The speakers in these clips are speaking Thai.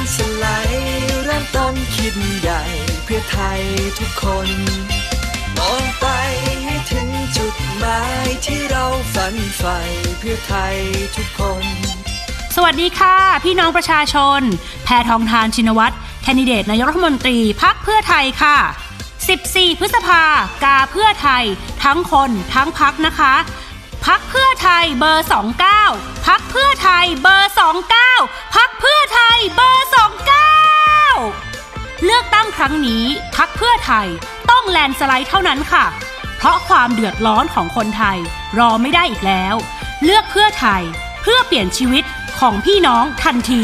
นสลด์เริ่มต้นคิดใหญ่เพื่อไทยทุกคน มองไปให้ถึงจุดหมายที่เราฝันใฝ่เพื่อไทยทุกคน สวัสดีค่ะ พี่น้องประชาชน แพทองทานชินวัตรแคนดิเดตนายกรัฐมนตรีพักเพื่อไทยค่ะ 14 พฤษภากาเพื่อไทย ทั้งคนทั้งพักนะคะพักเพื่อไทยเบอร์ 29 พักเพื่อไทยเบอร์ 29 พัก ครั้งนี้พักเพื่อไทยต้องแลนสไลด์เท่านั้นค่ะ เพราะความเดือดร้อนของคนไทยรอไม่ได้อีกแล้ว เลือกเพื่อไทยเพื่อเปลี่ยนชีวิตของพี่น้องทันที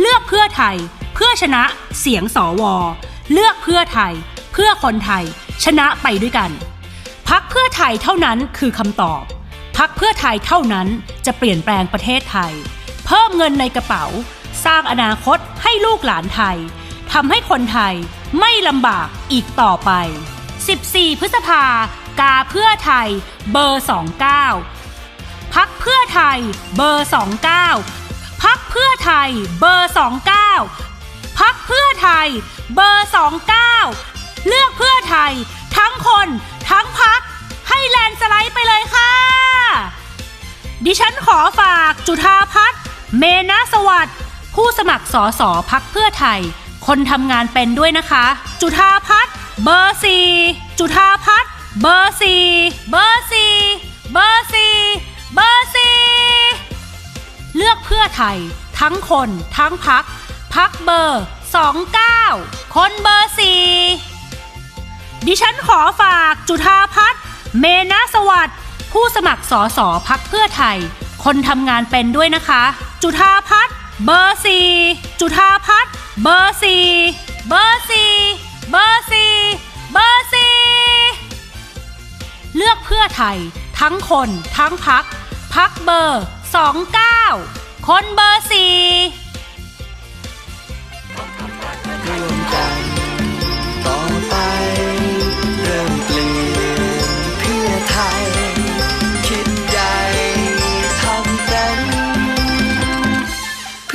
เลือกเพื่อไทยเพื่อชนะเสียงสว เลือกเพื่อไทย เพื่อคนไทย ชนะไปด้วยกัน พักเพื่อไทยเท่านั้นคือคำตอบ พักเพื่อไทยเท่านั้นจะเปลี่ยนแปลงประเทศไทย เพิ่มเงินในกระเป๋า สร้างอนาคตให้ลูกหลานไทยทำให้คนไทย ไม่ลำบากอีกต่อไป 14 พฤษภากาเพื่อไทย เบอร์ 29 พักเพื่อไทย เบอร์ 29 พักเพื่อไทย เบอร์ 29 พักเพื่อไทย เบอร์ 29 เลือกเพื่อไทย ทั้งคน ทั้งพัก ให้แลนสไลด์ไปเลยค่ะ ดิฉันขอฝากจุธาพัฒน์เมนะสวัสดิ์ผู้สมัครสอสอพักเพื่อไทย คนทำงานเป็นด้วยนะคะ จุธาพัฒน์เบอร์สี่จุธาพัฒน์เบอร์สี่เบอร์สี่เบอร์สี่เบอร์สี่เลือกเพื่อไทย ทั้งคนทั้งพัก พักเบอร์ 29 คนเบอร์สี่ดิฉันขอฝากจุธาพัฒน์เมนะสวัสด์ผู้สมัครสอสอพักเพื่อไทย คนทำงานเป็นด้วยนะคะ จุธาพัฒน์ เบอร์สี่จุธาพัฒน์เบอร์สี่เบอร์สี่เบอร์สี่เบอร์สี่เลือกเพื่อไทย ทั้งคนทั้งพัก พักเบอร์ 29 คนเบอร์สี่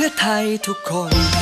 พื่อไทยทุกคน